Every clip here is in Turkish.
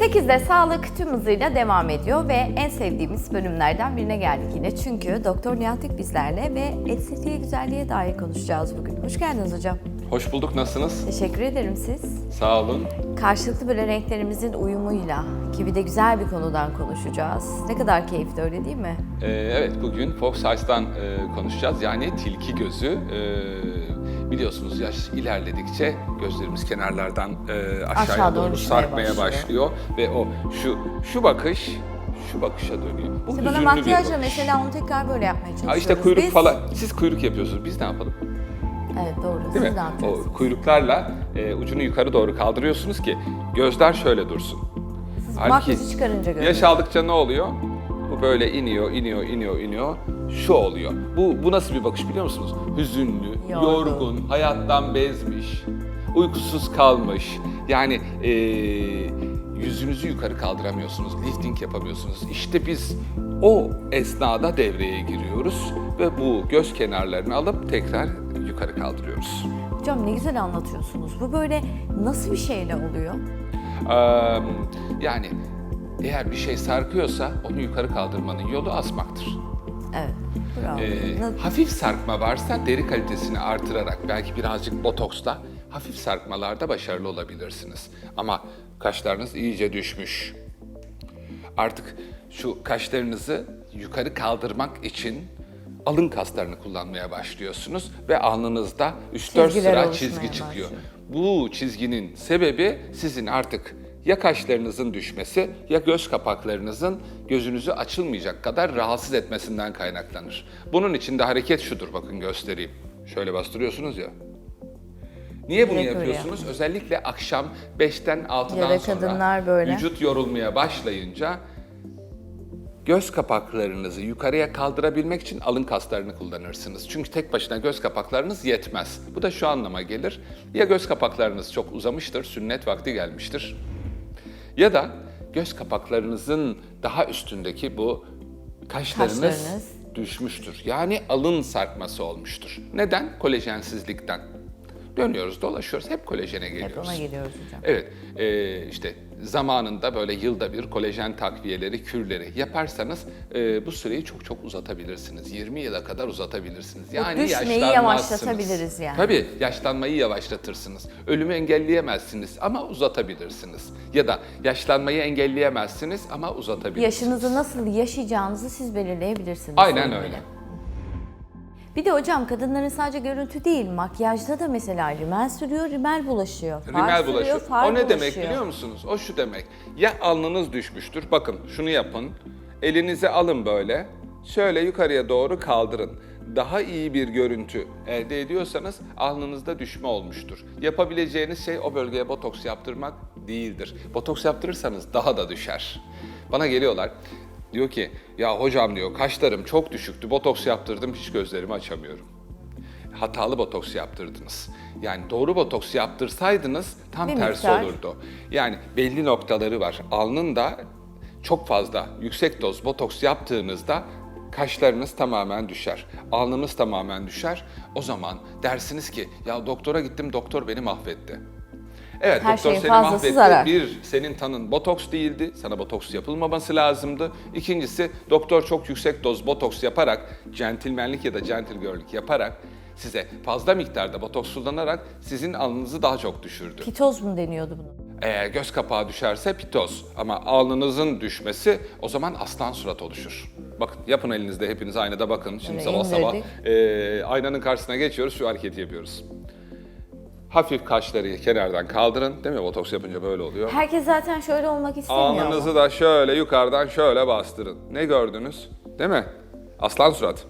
8'de sağlık tüm hızıyla devam ediyor ve en sevdiğimiz bölümlerden birine geldik yine. Çünkü Doktor Nihat bizlerle ve estetiğe güzelliğe dair konuşacağız bugün. Hoş geldiniz hocam. Hoş bulduk, nasılsınız? Teşekkür ederim siz. Sağ olun. Karşılıklı böyle renklerimizin uyumuyla gibi de güzel bir konudan konuşacağız. Ne kadar keyifli öyle değil mi? Ee, evet, bugün Fox Eyes'tan e, konuşacağız. Yani tilki gözü. Ee, biliyorsunuz yaş ilerledikçe gözlerimiz kenarlardan e, aşağıya Aşağı doğru doğru sarkmaya başlıyor. başlıyor. Ve o şu şu bakış şu bakışa dönüyor. Bu İşte bana makyajla mesela onu tekrar böyle yapmaya çalışıyoruz. Ha işte kuyruk Biz- falan. Siz kuyruk yapıyorsunuz. Biz ne yapalım? Evet doğru. Değil Siz mi? ne? O kuyruklarla e, ucunu yukarı doğru kaldırıyorsunuz ki gözler şöyle dursun. Siz Halbuki makyajı çıkarınca görüyorsunuz. Yaş aldıkça ne oluyor? Bu böyle iniyor, iniyor, iniyor, iniyor. Şu oluyor. Bu, bu nasıl bir bakış biliyor musunuz? Hüzünlü, Yorgun. yorgun, hayattan bezmiş, uykusuz kalmış. Yani eee, yüzünüzü yukarı kaldıramıyorsunuz, lifting yapamıyorsunuz. İşte biz o esnada devreye giriyoruz ve bu göz kenarlarını alıp tekrar yukarı kaldırıyoruz. Hocam ne güzel anlatıyorsunuz. Bu böyle nasıl bir şeyle oluyor? Eee, yani eğer bir şey sarkıyorsa onu yukarı kaldırmanın yolu asmaktır. Evet. Bravo. Ee, hafif sarkma varsa deri kalitesini artırarak belki birazcık botoksla hafif sarkmalarda başarılı olabilirsiniz. Ama kaşlarınız iyice düşmüş. Artık şu kaşlarınızı yukarı kaldırmak için alın kaslarını kullanmaya başlıyorsunuz ve alnınızda 3-4 Çizgiler sıra oluşmaya çizgi çıkıyor. başlıyor. Bu çizginin sebebi sizin artık ya kaşlarınızın düşmesi ya göz kapaklarınızın gözünüzü açılmayacak kadar rahatsız etmesinden kaynaklanır. Bunun için de hareket şudur bakın göstereyim. Şöyle bastırıyorsunuz ya. Niye bunu Direkt öyle yapıyorsunuz? Özellikle akşam 5'ten 6'dan Ya da sonra kadınlar böyle. vücut yorulmaya başlayınca göz kapaklarınızı yukarıya kaldırabilmek için alın kaslarını kullanırsınız. Çünkü tek başına göz kapaklarınız yetmez. Bu da şu anlama gelir. Ya göz kapaklarınız çok uzamıştır, sünnet vakti gelmiştir. Ya da göz kapaklarınızın daha üstündeki bu kaşlarınız Kaşlarınız. düşmüştür. Yani alın sarkması olmuştur. Neden? Kolajensizlikten. Dönüyoruz, dolaşıyoruz, hep kolajene geliyoruz. Hep ona geliyoruz hocam. Evet, e, işte zamanında böyle yılda bir kolajen takviyeleri, kürleri yaparsanız e, bu süreyi çok çok uzatabilirsiniz. 20 yıla kadar uzatabilirsiniz. Yani düşmeyi yaşlanmazsınız. yavaşlatabiliriz yani. Tabii, yaşlanmayı yavaşlatırsınız. Ölümü engelleyemezsiniz ama uzatabilirsiniz. Ya da yaşlanmayı engelleyemezsiniz ama uzatabilirsiniz. Yaşınızı nasıl yaşayacağınızı siz belirleyebilirsiniz. Aynen öyle. Bir de hocam kadınların sadece görüntü değil, makyajda da mesela rimel sürüyor, rimel bulaşıyor. Far Rimel sürüyor, bulaşıyor. far O ne demek bulaşıyor. biliyor musunuz? O şu demek. Ya alnınız düşmüştür. Bakın şunu yapın. Elinizi alın böyle. Şöyle yukarıya doğru kaldırın. Daha iyi bir görüntü elde ediyorsanız alnınızda düşme olmuştur. Yapabileceğiniz şey o bölgeye botoks yaptırmak değildir. Botoks yaptırırsanız daha da düşer. Bana geliyorlar. Diyor ki ya hocam diyor kaşlarım çok düşüktü. Botoks yaptırdım hiç gözlerimi açamıyorum hatalı botoks yaptırdınız. Yani doğru botoks yaptırsaydınız tam Bir tersi miktar. olurdu. Yani belli noktaları var. Alnın da çok fazla yüksek doz botoks yaptığınızda kaşlarınız tamamen düşer. Alnınız tamamen düşer. O zaman dersiniz ki ya doktora gittim doktor beni mahvetti. Evet Her doktor şeyin seni fazlası mahvetti. zarar. Bir, senin tanın botoks değildi. Sana botoks yapılmaması lazımdı. İkincisi doktor çok yüksek doz botoks yaparak, centilmenlik ya da gentle girl'lik yaparak size fazla miktarda botoks kullanarak sizin alnınızı daha çok düşürdü. Pitoz mu deniyordu bunun? Eğer göz kapağı düşerse pitoz ama alnınızın düşmesi o zaman aslan surat oluşur. Bakın yapın elinizde hepiniz aynada bakın. Şimdi Böyle sabah sabah indirdik. aynanın karşısına geçiyoruz şu hareketi yapıyoruz. Hafif kaşları kenardan kaldırın. Değil mi? Botoks yapınca böyle oluyor. Herkes zaten şöyle olmak istemiyor. Alnınızı da şöyle yukarıdan şöyle bastırın. Ne gördünüz? Değil mi? Aslan surat.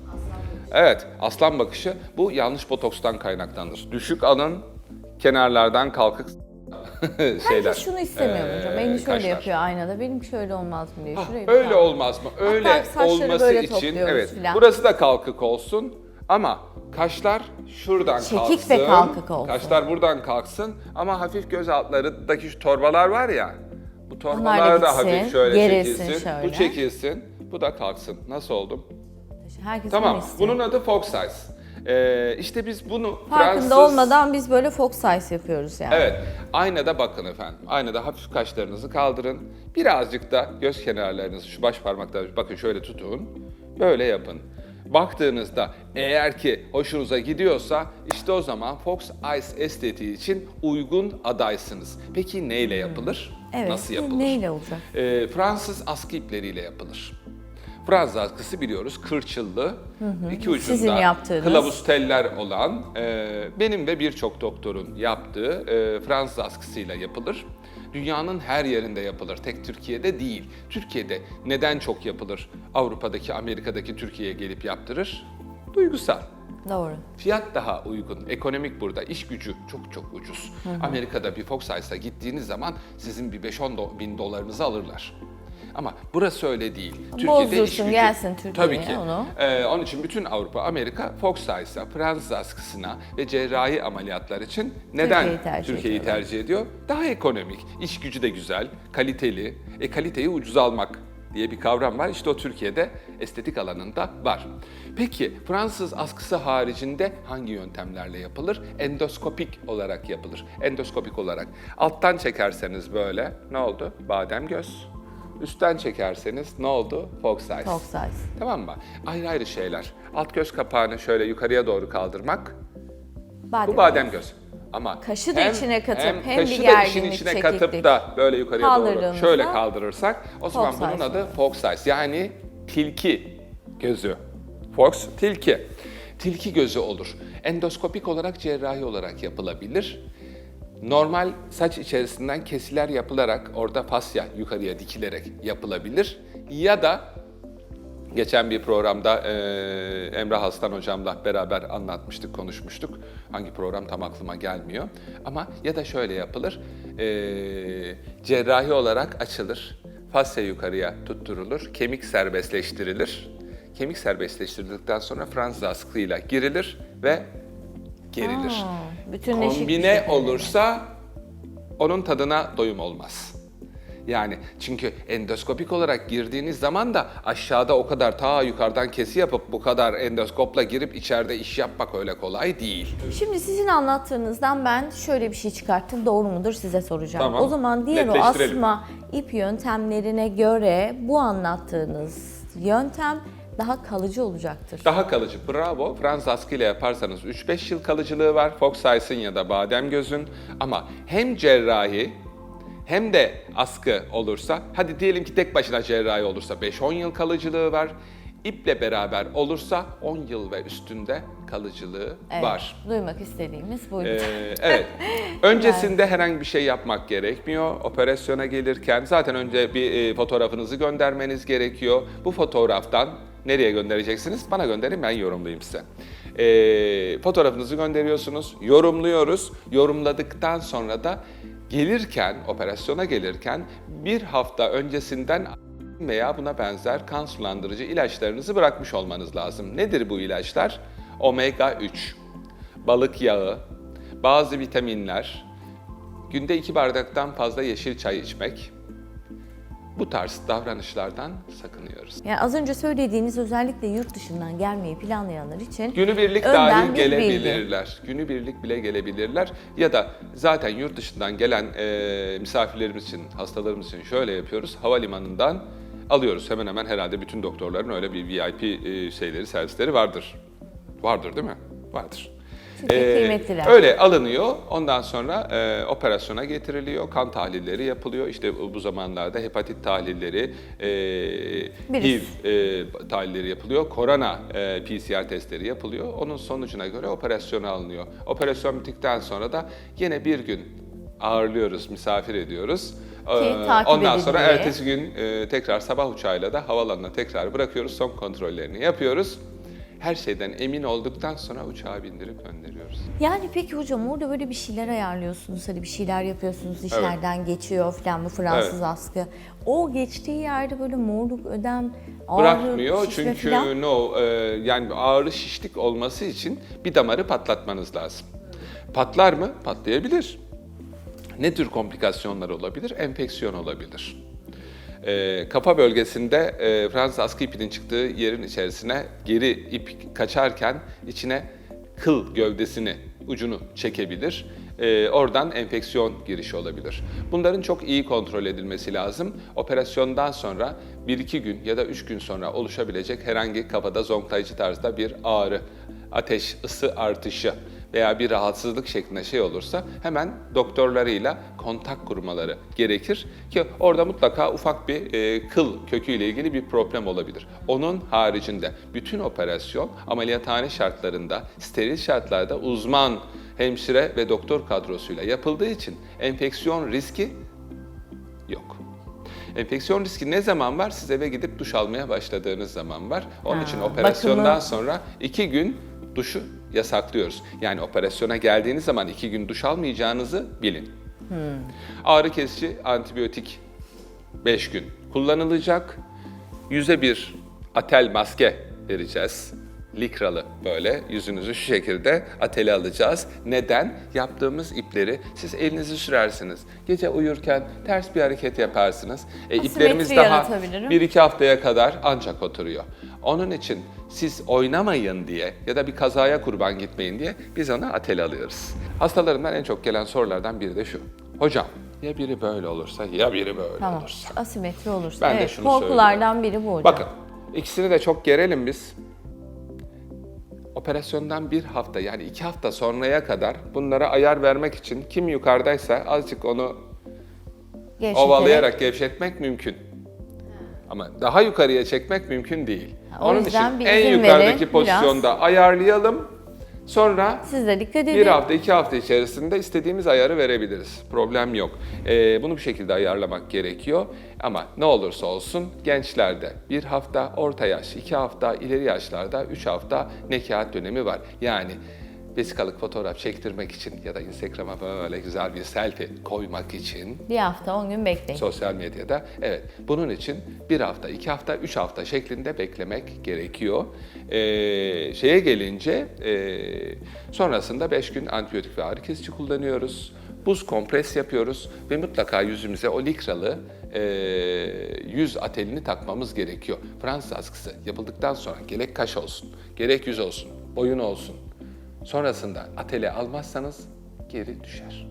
Evet, aslan bakışı bu yanlış botokstan kaynaklanır. Düşük alın, kenarlardan kalkık şeyler. Herkes şunu istemiyor Ee, hocam. Elini şöyle kaşlar. yapıyor aynada. Benim şöyle olmaz mı diye. Ah, Şurayı öyle olmaz mı? Öyle saçları olması böyle için topluyoruz evet. filan. Burası da kalkık olsun ama kaşlar şuradan Çekik kalksın. ve kalkık olsun. Kaşlar buradan kalksın ama hafif göz altlarındaki şu torbalar var ya. Bu torbalar da hafif şöyle gerilsin çekilsin. şöyle. Bu çekilsin. Bu da kalksın. Nasıl oldum? Herkes Tamam. istiyor. Bunun adı Fox Eyes. Ee, işte biz bunu Farkında Fransız... olmadan biz böyle fox size yapıyoruz yani. Evet. Aynada bakın efendim. Aynada hafif kaşlarınızı kaldırın. Birazcık da göz kenarlarınızı şu baş parmaklarınızı bakın şöyle tutun. Böyle yapın. Baktığınızda eğer ki hoşunuza gidiyorsa işte o zaman Fox Eyes estetiği için uygun adaysınız. Peki neyle yapılır? Evet. Nasıl yapılır? Neyle olacak? Ee, Fransız askı ipleriyle yapılır. Fransız askısı biliyoruz kırçıllı, iki ucunda Sizin yaptığınız. kılavuz teller olan, e, benim ve birçok doktorun yaptığı e, Fransız askısıyla yapılır. Dünyanın her yerinde yapılır, tek Türkiye'de değil. Türkiye'de neden çok yapılır? Avrupa'daki, Amerika'daki Türkiye'ye gelip yaptırır. Duygusal. Doğru. Fiyat daha uygun, ekonomik burada, iş gücü çok çok ucuz. Amerika'da bir Fox Eyes'a gittiğiniz zaman sizin bir 5-10 do- bin dolarınızı alırlar. Ama burası öyle değil. Bozdursun, gelsin Türkiye'ye Tabii ki. onu. Ee, onun için bütün Avrupa, Amerika Fox Eyes'a, Fransız askısına ve cerrahi ameliyatlar için neden Türkiye'yi tercih Türkiye'yi tercih ediyor? Daha ekonomik, iş gücü de güzel, kaliteli. E kaliteyi ucuz almak diye bir kavram var. İşte o Türkiye'de estetik alanında var. Peki Fransız askısı haricinde hangi yöntemlerle yapılır? Endoskopik olarak yapılır. Endoskopik olarak. Alttan çekerseniz böyle ne oldu? Badem göz. Üstten çekerseniz ne oldu? Fox eyes. Fox size. Tamam mı? Ayrı ayrı şeyler. Alt göz kapağını şöyle yukarıya doğru kaldırmak. Badem. Bu badem göz. Ama Kaşı da içine katıp hem bir kaşı da işin içine katıp çekiklik da böyle yukarıya doğru şöyle kaldırırsak o zaman bunun eyes adı fox eyes yani tilki gözü. Fox tilki. Tilki gözü olur. Endoskopik olarak cerrahi olarak yapılabilir. Normal saç içerisinden kesiler yapılarak orada fasya yukarıya dikilerek yapılabilir. Ya da Geçen bir programda eee Emrah Aslan hocamla beraber anlatmıştık, konuşmuştuk. Hangi program tam aklıma gelmiyor. Ama ya da şöyle yapılır. eee, cerrahi olarak açılır. Fasya yukarıya tutturulur. Kemik serbestleştirilir. Kemik serbestleştirildikten sonra Fransız askıyla girilir ve gerilir. Aa, bütünleşik bir Kombine şekilde. olursa onun tadına doyum olmaz. Yani çünkü endoskopik olarak girdiğiniz zaman da aşağıda o kadar ta yukarıdan kesi yapıp bu kadar endoskopla girip içeride iş yapmak öyle kolay değil. Şimdi sizin anlattığınızdan ben şöyle bir şey çıkarttım. Doğru mudur size soracağım. Tamam. O zaman diğer o asma ip yöntemlerine göre bu anlattığınız yöntem daha kalıcı olacaktır. Daha kalıcı bravo. Fransız askıyla yaparsanız 3-5 yıl kalıcılığı var. Fox Eyes'in ya da badem gözün. Ama hem cerrahi hem de askı olursa, hadi diyelim ki tek başına cerrahi olursa 5-10 yıl kalıcılığı var. İple beraber olursa 10 yıl ve üstünde kalıcılığı Evet, var. Duymak istediğimiz buydu. Ee, evet. Öncesinde herhangi bir şey yapmak gerekmiyor. Operasyona gelirken zaten önce bir e, fotoğrafınızı göndermeniz gerekiyor. Bu fotoğraftan nereye göndereceksiniz? Bana gönderin ben yorumlayayım size. Ee, fotoğrafınızı gönderiyorsunuz, yorumluyoruz. Yorumladıktan sonra da gelirken, operasyona gelirken bir hafta öncesinden veya buna benzer kan sulandırıcı ilaçlarınızı bırakmış olmanız lazım. Nedir bu ilaçlar? Omega 3, balık yağı, bazı vitaminler, günde iki bardaktan fazla yeşil çay içmek. Bu tarz davranışlardan sakınıyoruz. Yani az önce söylediğiniz özellikle yurt dışından gelmeyi planlayanlar için Günübirlik önden dahi bir bilgi. gelebilirler. Günübirlik bile gelebilirler. Ya da zaten yurt dışından gelen e, misafirlerimiz için, hastalarımız için şöyle yapıyoruz. Havalimanından alıyoruz. Hemen hemen herhalde bütün doktorların öyle bir VIP e, şeyleri, servisleri vardır. Vardır değil mi? Vardır. Çünkü kıymetliler. Öyle alınıyor. Ondan sonra e, operasyona getiriliyor. Kan tahlilleri yapılıyor. İşte bu zamanlarda hepatit tahlilleri, e, Virüs. HIV e, tahlilleri yapılıyor. Korona e, PCR testleri yapılıyor. Onun sonucuna göre operasyona alınıyor. Operasyon bittikten sonra da yine bir gün ağırlıyoruz, misafir ediyoruz. Ee, takip Ondan sonra edilmeli. ertesi gün e, tekrar sabah uçağıyla da havalanına tekrar bırakıyoruz. Son kontrollerini yapıyoruz. Her şeyden emin olduktan sonra uçağa bindirip gönderiyoruz. Yani peki hocam orada böyle bir şeyler ayarlıyorsunuz, hani bir şeyler yapıyorsunuz, dişlerden geçiyor falan bu Fransız Evet. askı. O geçtiği yerde böyle morluk, ödem, ağrı, Bırakmıyor çünkü falan. no e, yani ağrı şişlik olması için bir damarı patlatmanız lazım. Patlar mı? Patlayabilir. Ne tür komplikasyonlar olabilir? Enfeksiyon olabilir. E, kafa bölgesinde e, Fransız askı ipinin çıktığı yerin içerisine geri ip kaçarken içine kıl gövdesini, ucunu çekebilir. Ee, oradan enfeksiyon girişi olabilir. Bunların çok iyi kontrol edilmesi lazım. Operasyondan sonra 1-2 gün ya da 3 gün sonra oluşabilecek herhangi kafada zonklayıcı tarzda bir ağrı, ateş, ısı artışı veya bir rahatsızlık şeklinde şey olursa hemen doktorlarıyla kontak kurmaları gerekir ki orada mutlaka ufak bir e, kıl köküyle ilgili bir problem olabilir. Onun haricinde bütün operasyon ameliyathane şartlarında, steril şartlarda uzman hemşire ve doktor kadrosuyla yapıldığı için enfeksiyon riski yok. Enfeksiyon riski ne zaman var? Siz eve gidip duş almaya başladığınız zaman var. Onun Ha, için operasyondan bakımı- sonra iki gün duşu yasaklıyoruz. Yani operasyona geldiğiniz zaman iki gün duş almayacağınızı bilin. Ağrı kesici antibiyotik 5 gün kullanılacak. Yüze bir atel maske vereceğiz. Likralı böyle yüzünüzü şu şekilde ateli alacağız. Neden? Yaptığımız ipleri siz elinizi sürersiniz. Gece uyurken ters bir hareket yaparsınız. E, iplerimiz daha bir iki haftaya kadar ancak oturuyor. Onun için siz oynamayın diye ya da bir kazaya kurban gitmeyin diye biz ona atel alıyoruz. Hastalarımdan en çok gelen sorulardan biri de şu. Hocam ya biri böyle olursa ya biri böyle Tamam. olursa. Asimetri olursa. Ben de evet, şunu korkulardan biri bu hocam. Bakın ikisini de çok gerelim biz. Operasyondan bir hafta yani iki hafta sonraya kadar bunlara ayar vermek için kim yukarıdaysa azıcık onu Gevşeterek- ovalayarak gevşetmek mümkün. Ama daha yukarıya çekmek mümkün değil. o Onun için en yukarıdaki verin, biraz. pozisyonda ayarlayalım. Sonra Siz de dikkat edin. bir hafta, iki hafta içerisinde istediğimiz ayarı verebiliriz. Problem yok. Ee, bunu bir şekilde ayarlamak gerekiyor. Ama ne olursa olsun gençlerde bir hafta, orta yaş, iki hafta, ileri yaşlarda üç hafta nekaat dönemi var. Yani vesikalık fotoğraf çektirmek için ya da Instagram'a böyle güzel bir selfie koymak için Bir hafta 10 gün bekleyin. sosyal medyada. Evet, bunun için bir hafta, iki hafta, üç hafta şeklinde beklemek gerekiyor. Ee, şeye gelince e, sonrasında beş gün antibiyotik ve ağrı kesici kullanıyoruz. Buz kompres yapıyoruz ve mutlaka yüzümüze o likralı e, yüz atelini takmamız gerekiyor. Fransız askısı yapıldıktan sonra gerek kaş olsun, gerek yüz olsun, boyun olsun. Sonrasında ateli almazsanız geri düşer.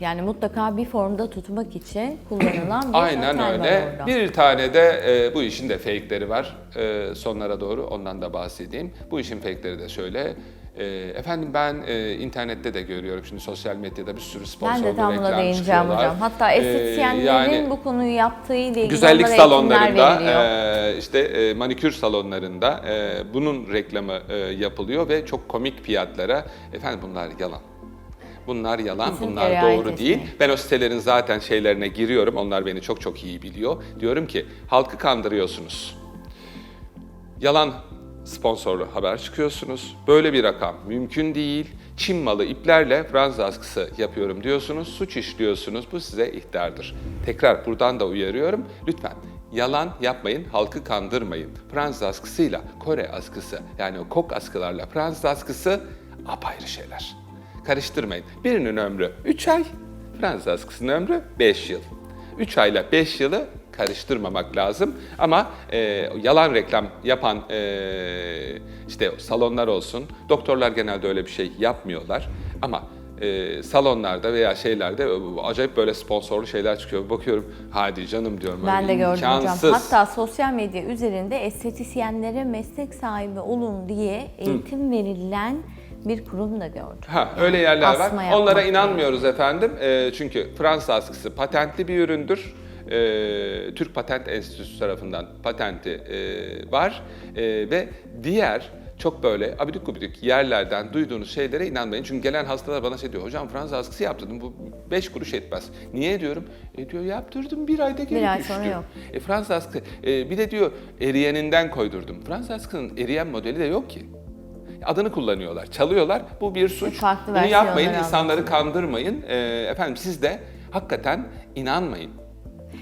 Yani mutlaka bir formda tutmak için kullanılan bir Aynen atel var öyle. orada. Bir tane de e, bu işin de fake'leri var. E, sonlara doğru ondan da bahsedeyim. Bu işin fake'leri de şöyle. E, efendim ben e, internette de görüyorum şimdi sosyal medyada bir sürü Ben sponsorlu de tam buna reklam değineceğim çıkıyorlar. hocam. Hatta E, estetisyenlerin yani bu konuyu yaptığı ile ilgili güzellik salonlarında, e, işte e, manikür salonlarında e, bunun reklamı e, yapılıyor ve çok komik fiyatlara. Efendim bunlar yalan. Bunlar yalan, Kesinlikle bunlar doğru etmeyin. değil. Ben o sitelerin zaten şeylerine giriyorum. Onlar beni çok çok iyi biliyor. Diyorum ki halkı kandırıyorsunuz. Yalan sponsorlu haber çıkıyorsunuz. Böyle bir rakam mümkün değil. Çin malı iplerle Fransız askısı yapıyorum diyorsunuz. Suç işliyorsunuz. Bu size ihtardır. Tekrar buradan da uyarıyorum. Lütfen yalan yapmayın, halkı kandırmayın. Fransız askısıyla Kore askısı yani o kok askılarla Fransız askısı apayrı şeyler. Karıştırmayın. Birinin ömrü 3 ay, Fransız askısının ömrü 5 yıl. 3 ayla 5 yılı karıştırmamak lazım. Ama e, yalan reklam yapan e, işte salonlar olsun, doktorlar genelde öyle bir şey yapmıyorlar. Ama e, salonlarda veya şeylerde e, acayip böyle sponsorlu şeyler çıkıyor. Bakıyorum hadi canım diyorum. Ben de gördüm hocam. imkansız. Hatta sosyal medya üzerinde estetisyenlere meslek sahibi olun diye eğitim verilen bir kurum da gördüm. Ha, öyle yerler var. Onlara inanmıyoruz efendim. Ee, çünkü Fransız askısı patentli bir üründür. Ee, Türk Patent Enstitüsü tarafından patenti e, var. Ee, ve diğer çok böyle abidik gubidik yerlerden duyduğunuz şeylere inanmayın. Çünkü gelen hastalar bana şey diyor, hocam Fransız askısı yaptırdım, bu 5 kuruş etmez. Niye diyorum? E diyor yaptırdım bir ayda geri Bir ay düştü. sonra yok. E Fransız askısı, e, bir de diyor eriyeninden koydurdum. Fransız askısının eriyen modeli de yok ki. Adını kullanıyorlar, çalıyorlar. Bu bir suç. Farklı Bunu yapmayın, insanları anlatılıyor. kandırmayın. Ee, efendim siz de hakikaten inanmayın.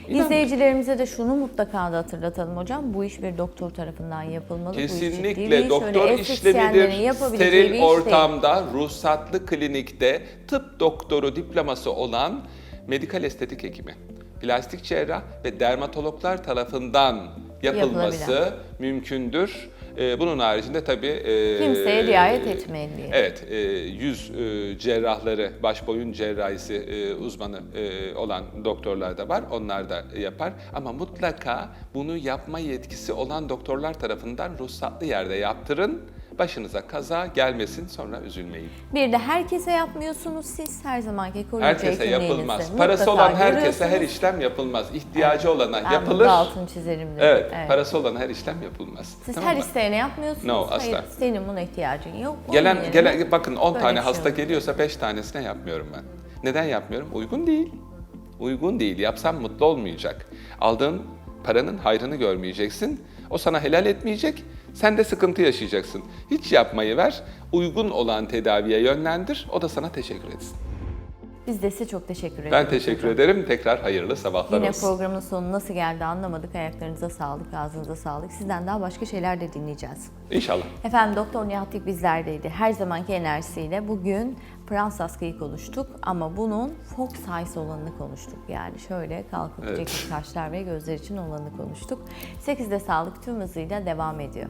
İzleyicilerimize de şunu mutlaka da hatırlatalım hocam. Bu iş bir doktor tarafından yapılmalı. Bu iş Kesinlikle iş. doktor estetisyenlerin işlemidir. yapabileceği bir iş Steril değil. ortamda, ruhsatlı klinikte tıp doktoru diploması olan medikal estetik hekimi, plastik cerrah ve dermatologlar tarafından yapılması mümkündür. E, bunun haricinde tabii... e, Kimseye riayet etmeyin diye. Evet, e, yüz e, cerrahları, baş boyun cerrahisi e, uzmanı e, olan doktorlar da var. Onlar da yapar. Ama mutlaka bunu yapma yetkisi olan doktorlar tarafından ruhsatlı yerde yaptırın. Başınıza kaza gelmesin sonra üzülmeyin. Bir de herkese yapmıyorsunuz siz her zamanki koruyucu Herkese yapılmaz. Mutlaka Parası olan herkese her işlem yapılmaz. İhtiyacı olana Ben yapılır. bunun da altını çizerim dedim. Evet, parası olan her işlem yapılmaz. Siz Tamam her mı? isteyene yapmıyorsunuz. No, Hayır, asla. senin buna ihtiyacın yok. Gelen, gelen bakın 10 böyle tane şey hasta geliyorsa 5 tanesine yapmıyorum ben. Neden yapmıyorum? Uygun değil. Uygun değil. Yapsam mutlu olmayacak. Aldığın paranın hayrını görmeyeceksin. O sana helal etmeyecek. Sen de sıkıntı yaşayacaksın. Hiç yapmayı ver. Uygun olan tedaviye yönlendir. O da sana teşekkür etsin. Biz de size çok teşekkür ederiz. Ben teşekkür ederim. Tekrar hayırlı sabahlar Yine olsun. programın sonu nasıl geldi anlamadık. Ayaklarınıza sağlık, ağzınıza sağlık. Sizden daha başka şeyler de dinleyeceğiz. İnşallah. Efendim Doktor Nihat İlk bizlerdeydi. Her zamanki enerjisiyle bugün Frans askıyı konuştuk ama bunun fox size olanını konuştuk. Yani şöyle kalkıp Evet. çekik kaşlar ve gözler için olanı konuştuk. 8'de sağlık tüm hızıyla devam ediyor.